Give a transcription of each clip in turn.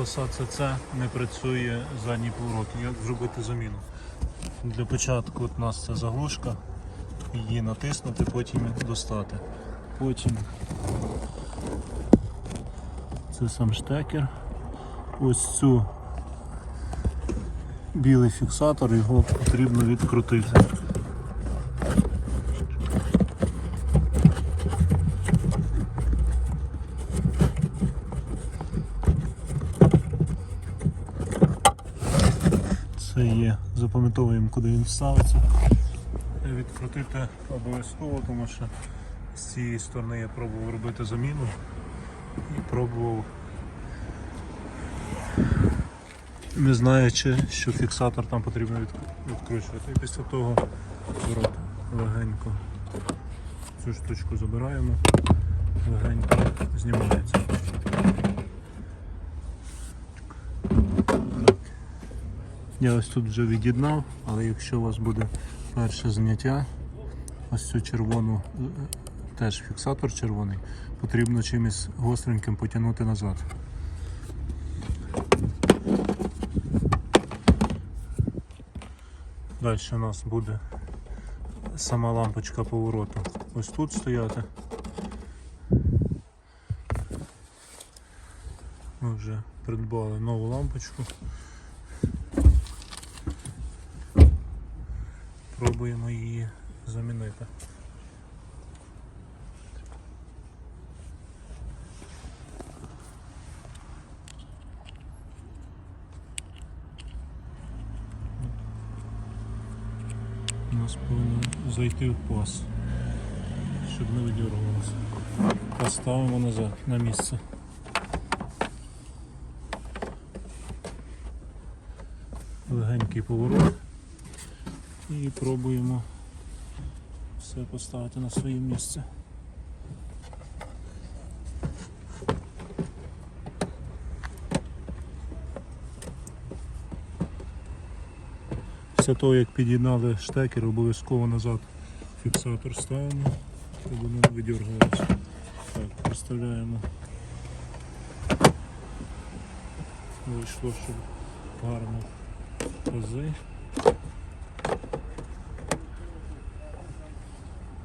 посадці це не працює задній поворот. Як зробити заміну? Для початку от у нас це заглушка, її натиснути, потім достати. Потім це сам штекер. Ось цю білий фіксатор, його потрібно відкрутити. Це є, запам'ятовуємо, куди він ставиться. Відкрутити обов'язково, тому що з цієї сторони я пробував робити заміну і пробував, не знаючи, що фіксатор там потрібно відкручувати. І після того зворот легенько цю штучку забираємо, легенько знімається. Я ось тут вже від'єднав, але якщо у вас буде перше заняття, ось цю червону, е, теж фіксатор червоний, потрібно чимось гостреньким потягнути назад. Далі у нас буде сама лампочка повороту. Ось тут стояти. Ми вже придбали нову лампочку. Пробуємо її замінити. У нас повинно зайти в пас, щоб не видірвалося. Поставимо назад на місце. Легенький поворот і пробуємо все поставити на своє місце. Після того, як під'єднали штекер, обов'язково назад фіксатор ставимо, щоб воно не видергувалося. Так, представляємо. Вийшло, щоб гарно кози.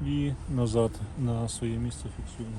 І назад на своє місце фіксуємо.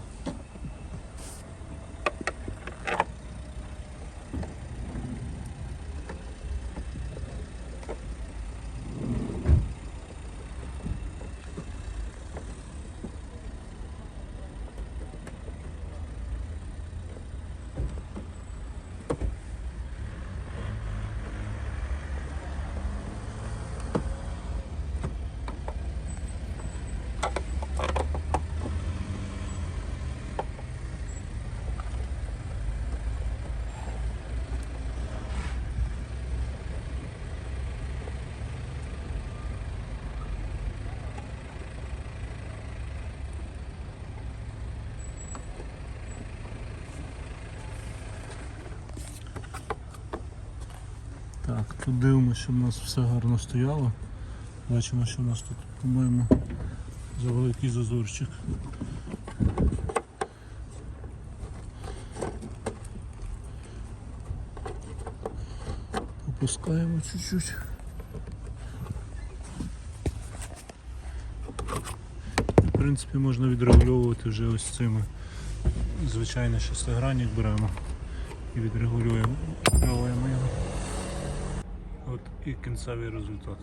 Так, тут дивимося, щоб у нас все гарно стояло. Бачимо, що у нас тут, по-моєму, завеликий зазорчик. Опускаємо чуть-чуть. В принципі, можна відрегульовувати вже ось цими. Звичайно, шестигранник беремо і відрегулюємо його. От і кінцевий результат.